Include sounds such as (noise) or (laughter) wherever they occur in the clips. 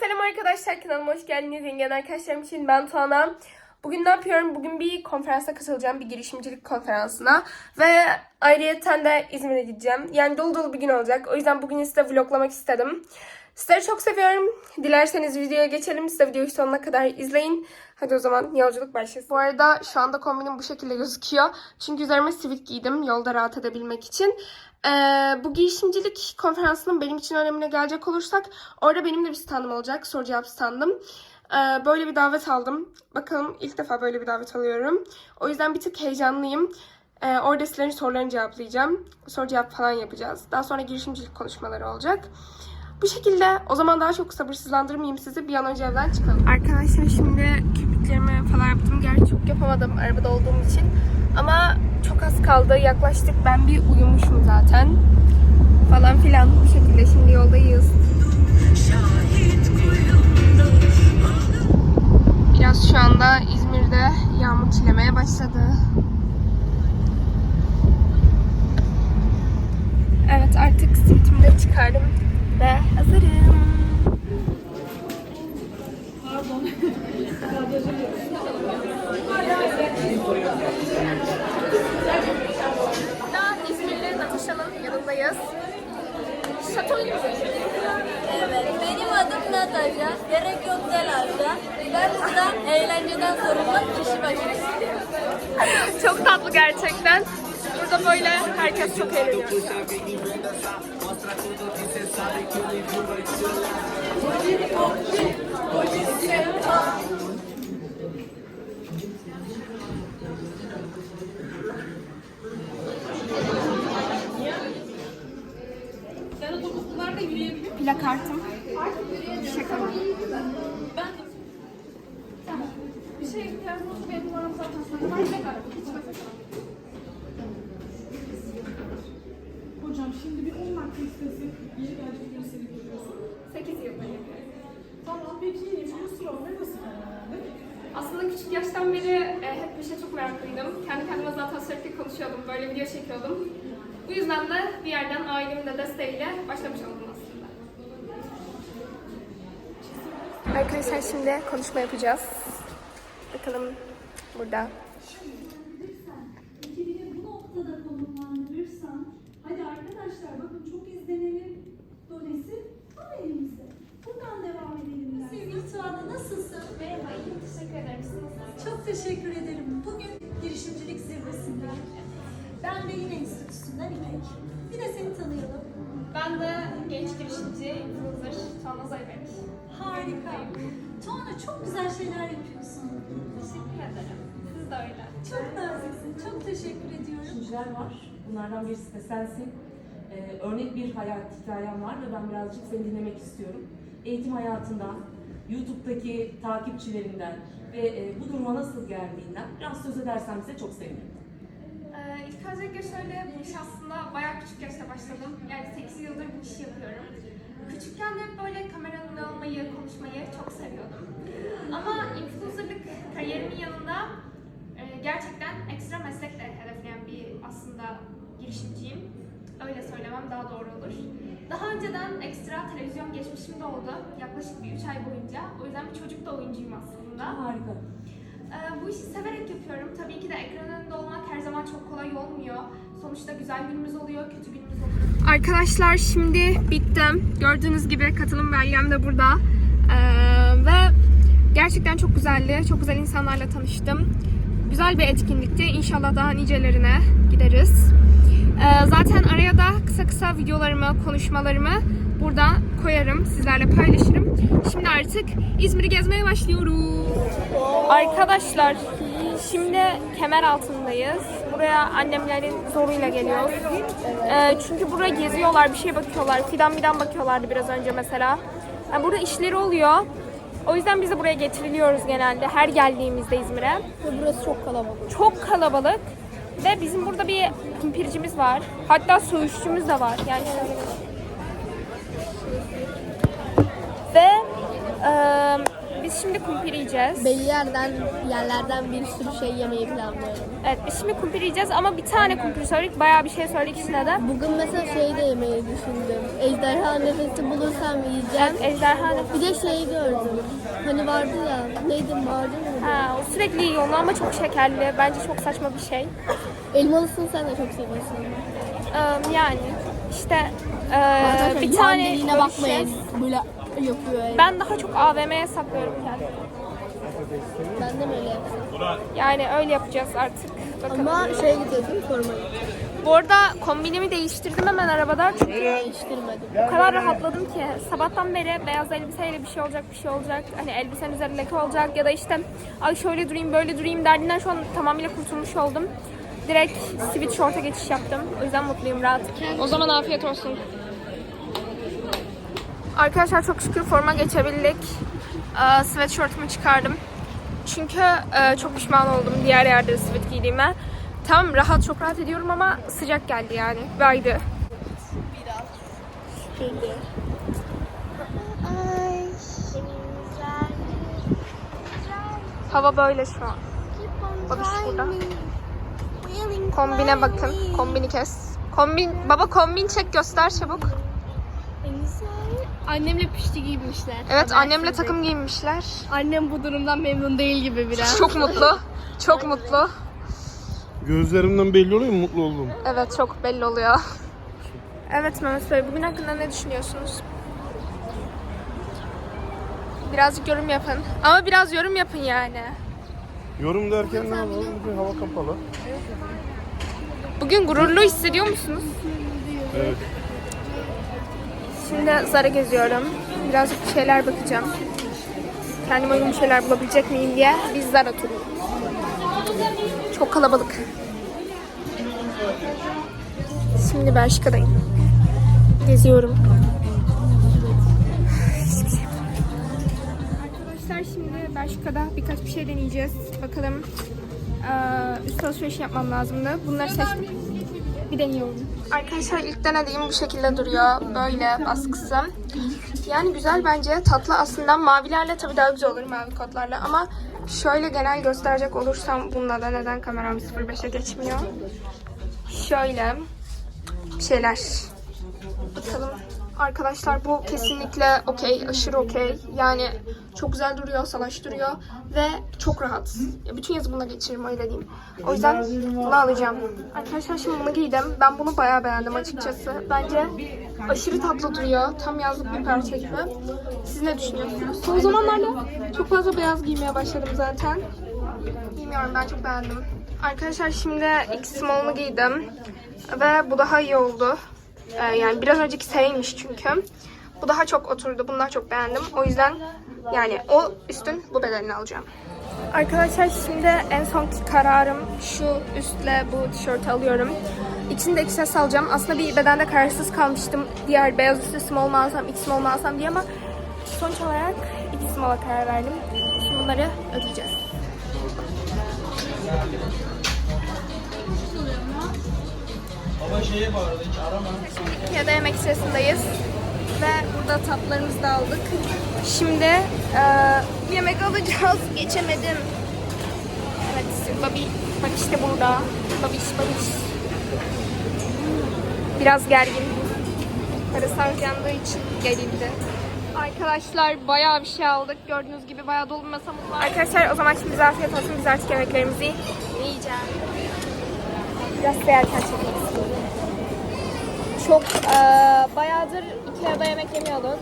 Selam arkadaşlar kanalıma hoş geldiniz. Yengen arkadaşlarım için ben Tuana. Bugün ne yapıyorum? Bugün bir konferansa katılacağım. Bir girişimcilik konferansına. Ve ayrıyeten de İzmir'e gideceğim. Yani dolu dolu bir gün olacak. O yüzden bugün size vloglamak istedim. Sizleri çok seviyorum. Dilerseniz videoya geçelim. Siz de videoyu sonuna kadar izleyin. Hadi o zaman yolculuk başlasın. Bu arada şu anda kombinim bu şekilde gözüküyor. Çünkü üzerime sivit giydim yolda rahat edebilmek için. Ee, bu girişimcilik konferansının benim için önemine gelecek olursak orada benim de bir standım olacak. Soru cevap standım. Ee, böyle bir davet aldım. Bakalım ilk defa böyle bir davet alıyorum. O yüzden bir tık heyecanlıyım. Ee, orada sizlerin sorularını cevaplayacağım. Soru cevap falan yapacağız. Daha sonra girişimcilik konuşmaları olacak. Bu şekilde o zaman daha çok sabırsızlandırmayayım sizi. Bir an önce evden çıkalım. Arkadaşlar şimdi kirpiklerimi falan yaptım. Gerçi çok yapamadım arabada olduğum için. Ama çok az kaldı. Yaklaştık. Ben bir uyumuşum zaten. Falan filan bu şekilde. Şimdi yoldayız. Biraz şu anda İzmir'de yağmur çilemeye başladı. Evet artık sırtımı da çıkardım ve hazırım. Daha İzmirli Natasha'nın yanındayız. Şatoyu Evet, benim adım Natasha. Gerek yok Telaşa. Ben burada eğlenceden sorumlu kişi başıyım. Çok tatlı gerçekten. Burada böyle herkes çok eğleniyor. Plak kartım. Şaka mı? Hocam şimdi bir 10 dakika istesek yeni gelecek bir seni görüyorsun. 8 yıldayım. Tamam peki olmaya nasıl? Aslında küçük yaştan beri e, hep bir şey çok meraklıydım. Kendi kendime zaten sürekli konuşuyordum, böyle video çekiyordum. Bu yüzden de bir yerden ailemin de desteğiyle başlamış oldum aslında. Arkadaşlar şimdi konuşma yapacağız. Bakalım burada. Tuana çok güzel şeyler yapıyorsun. Teşekkür ederim. Siz de öyle. Çok naziksin. Çok teşekkür ediyorum. girişimciler var. Bunlardan birisi de sensin. Ee, örnek bir hayat hikayem var ve ben birazcık seni dinlemek istiyorum. Eğitim hayatından, YouTube'daki takipçilerinden ve e, bu duruma nasıl geldiğinden biraz söz edersen bize çok sevinirim. Ee, ilk öncelikle şöyle bu iş aslında bayağı küçük yaşta başladım. Yani 8 yıldır bu işi yapıyorum. Küçükken de hep böyle kameranın olmayı, konuşmayı çok seviyordum. Ama influencerlık kariyerimin yanında e, gerçekten ekstra meslekle hedefleyen bir aslında girişimciyim. Öyle söylemem daha doğru olur. Daha önceden ekstra televizyon geçmişim de oldu. Yaklaşık bir 3 ay boyunca. O yüzden bir çocuk da oyuncuyum aslında. Harika. Ee, bu işi severek yapıyorum. Tabii ki de ekran önünde olmak her zaman çok kolay olmuyor. Sonuçta güzel günümüz oluyor, kötü günümüz oluyor. Arkadaşlar şimdi bittim. Gördüğünüz gibi katılım belgem de burada. Ee, ve gerçekten çok güzeldi. Çok güzel insanlarla tanıştım. Güzel bir etkinlikti. İnşallah daha nicelerine gideriz. Ee, zaten kısa kısa videolarımı, konuşmalarımı burada koyarım. Sizlerle paylaşırım. Şimdi artık İzmir'i gezmeye başlıyoruz. Arkadaşlar şimdi kemer altındayız. Buraya annemlerin zoruyla geliyoruz. Ee, çünkü buraya geziyorlar, bir şey bakıyorlar. Fidan fidan bakıyorlardı biraz önce mesela. Yani burada işleri oluyor. O yüzden biz de buraya getiriliyoruz genelde her geldiğimizde İzmir'e. Burası çok kalabalık. Çok kalabalık ve bizim burada bir pimpircimiz var. Hatta söğüşçümüz de var. Yani şöyle- ve eee, biz şimdi kumpir yiyeceğiz. Belli yerden, yerlerden bir sürü şey yemeyi planlıyorum. Evet biz şimdi kumpir yiyeceğiz ama bir tane kumpir söyledik. Bayağı bir şey söyledik içine de. Bugün mesela şey de yemeyi düşündüm. Ejderha nefesi bulursam yiyeceğim. Ejderha nefesi. Bir de şey gördüm. Hani vardı ya, neydi vardı mı? Ha, o sürekli yiyor onu ama çok şekerli. Bence çok saçma bir şey. Elmalısını sen de çok seviyorsun. Ee, yani işte Arkadaşlar, bir tane bakmayın. şey- Böyle yapıyor. el. Ben daha çok AVM'ye saklıyorum kendimi. Ben de böyle yapıyorum. Yani öyle yapacağız artık. Bakalım. Ama şey gidiyordum formayı. Bu arada kombinimi değiştirdim hemen arabada. Çünkü Değiştirmedim. o kadar rahatladım ki sabahtan beri beyaz elbiseyle bir şey olacak bir şey olacak. Hani elbisenin üzerinde leke olacak ya da işte ay şöyle durayım böyle durayım derdinden şu an tamamıyla kurtulmuş oldum. Direkt sweat short'a geçiş yaptım. O yüzden mutluyum rahat. O zaman afiyet olsun. Arkadaşlar çok şükür forma geçebildik. Ee, sweatshirt'ımı çıkardım. Çünkü e, çok pişman oldum diğer yerde sweat giydiğime. Tamam rahat çok rahat ediyorum ama sıcak geldi yani. Baydı. Hava böyle şu an. Babiş burada. Kombine bakın. Kombini kes. Kombin, baba kombin çek göster çabuk. Annemle pişti giymişler. Evet annemle takım giymişler. Annem bu durumdan memnun değil gibi biraz. Çok mutlu. Çok mutlu. Gözlerimden belli oluyor mu mutlu oldum? Evet çok belli oluyor. Evet Mehmet Bey bugün hakkında ne düşünüyorsunuz? Birazcık yorum yapın. Ama biraz yorum yapın yani. Yorum derken ne yapalım? Bugün hava kapalı. Bugün gururlu hissediyor musunuz? Evet. Şimdi Zara geziyorum. Birazcık bir şeyler bakacağım. Kendime uygun bir şeyler bulabilecek miyim diye biz Zara turu. Çok kalabalık. Şimdi Bershka'dayım. Geziyorum. Arkadaşlar şimdi Bershka'da birkaç bir şey deneyeceğiz. Bakalım. Ee, üst alışveriş yapmam lazımdı. Bunları seçtim. Bir deniyorum. Arkadaşlar ilk denediğim bu şekilde duruyor. Böyle baskısı. Yani güzel bence. Tatlı aslında. Mavilerle tabii daha güzel olur mavi kodlarla ama şöyle genel gösterecek olursam bunda da neden kameram 05'e geçmiyor. Şöyle şeyler. Bakalım. Arkadaşlar bu kesinlikle okey, aşırı okey. Yani çok güzel duruyor, salaş duruyor ve çok rahat. Ya bütün yazı buna geçiririm öyle diyeyim. O yüzden bunu alacağım. Arkadaşlar şimdi bunu giydim. Ben bunu bayağı beğendim açıkçası. Bence aşırı tatlı duruyor. Tam yazlık bir parça gibi. Siz ne düşünüyorsunuz? Son zamanlarda çok fazla beyaz giymeye başladım zaten. Bilmiyorum ben çok beğendim. Arkadaşlar şimdi X small'unu giydim. Ve bu daha iyi oldu. Ee, yani biraz önceki S'ymiş çünkü. Bu daha çok oturdu. Bunu daha çok beğendim. O yüzden yani o üstün bu bedenini alacağım. Arkadaşlar şimdi en son kararım şu üstle bu tişörtü alıyorum. İçinde XS alacağım. Aslında bir bedende kararsız kalmıştım. Diğer beyaz üstü small mu alsam, X small mu alsam diye ama sonuç olarak X small'a karar verdim. Bunları ödeyeceğiz. Ya da yemek sırasındayız. Ve burada tatlarımızı da aldık. Şimdi eee, yemek alacağız. (laughs) Geçemedim. Evet, Babi, bak işte burada. Babiş, babiş. Biraz gergin. Parası harcandığı için gerildi. Arkadaşlar bayağı bir şey aldık. Gördüğünüz gibi bayağı dolu bir masamız var. Arkadaşlar o zaman şimdi bize afiyet olsun. Biz artık yemeklerimizi yiyeceğiz. Biraz seyahatten çekmek. Çok eee bayağıdır Ikea'da yemek yemiyorduk.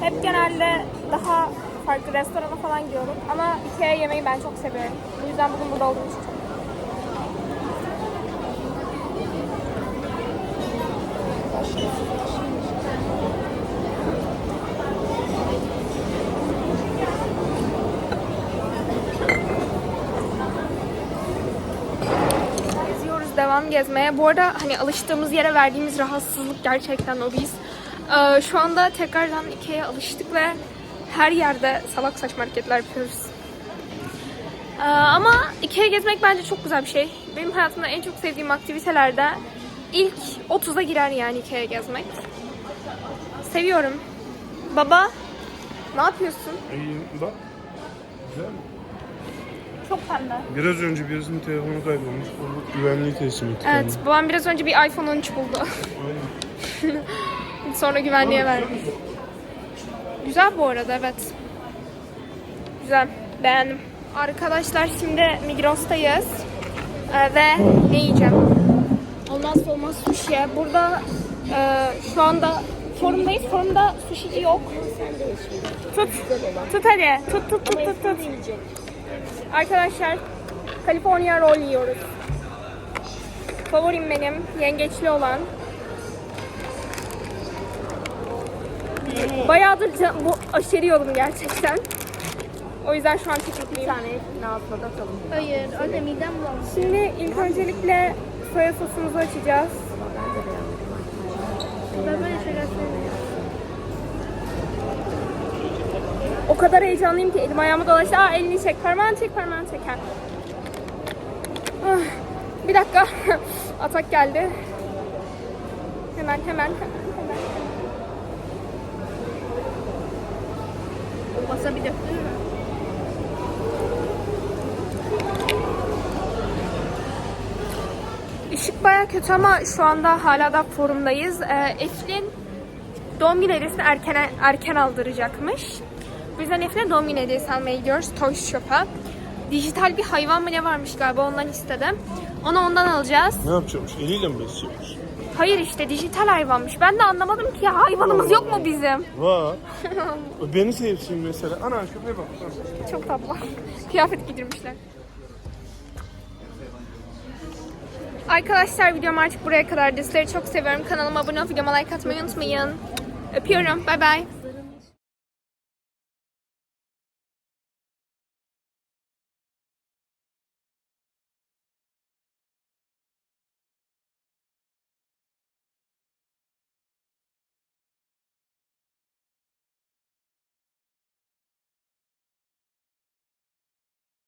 Hep genelde daha farklı restorana falan gidiyorduk. Ama Ikea yemeği ben çok seviyorum. Bu yüzden bugün burada olduğum için çok geziyoruz, devam gezmeye. Bu arada hani alıştığımız yere verdiğimiz rahatsızlık gerçekten o biz. Ee, şu anda tekrardan Ikea'ya alıştık ve her yerde salak saçma hareketler yapıyoruz. Ee, ama Ikea gezmek bence çok güzel bir şey. Benim hayatımda en çok sevdiğim aktivitelerde ilk 30'a girer yani Ikea gezmek. Seviyorum. Baba, ne yapıyorsun? İyiyim bak. Güzel mi? Çok pembe. Biraz önce birisinin telefonu kaybolmuş. Onu güvenliği teslim etti. Evet, babam biraz önce bir iPhone 13 buldu. Aynen. (laughs) Sonra güvenliğe verdi. Güzel bu arada, evet. Güzel, beğendim. Arkadaşlar şimdi Migros'tayız. Ee, ve ne yiyeceğim? Olmazsa olmaz sushi. Burada e, şu anda forumdayız. Forumda sushici yok. Tut. Tut hadi. Tut tut tut tut tut. Arkadaşlar California roll yiyoruz. Favorim benim. Yengeçli olan. Bayağıdır can- bu aşırı yolum gerçekten. O yüzden şu an çok mutluyum. Bir tane ağzına atalım. Hayır, öyle midem bulandı. Şimdi ilk öncelikle soya sosumuzu açacağız. Ben böyle şeyler sevmiyorum. O kadar heyecanlıyım ki elim ayağıma dolaştı. Aa elini çek, parmağını çek, parmağını çek. Ha. Ah, Bir dakika. (laughs) Atak geldi. Hemen, hemen, hemen, hemen. Wasabi döktün mü? Işık baya kötü ama şu anda hala da forumdayız. Ee, Eflin doğum günü hediyesini erken, erken aldıracakmış. Bu yüzden Eflin'e doğum günü hediyesi almaya gidiyoruz Toy Shop'a. Dijital bir hayvan mı ne varmış galiba ondan istedim. Onu ondan alacağız. Ne yapacakmış? Eliyle mi besleyecekmiş? Hayır işte dijital hayvanmış. Ben de anlamadım ki ya hayvanımız yok mu bizim? Var. (laughs) Beni sevsin mesela. Ana köpeğe bak. Çok tatlı. (laughs) Kıyafet giydirmişler. Arkadaşlar videom artık buraya kadar. Sizleri çok seviyorum. Kanalıma abone olup videoma like atmayı unutmayın. Öpüyorum. Bay bay.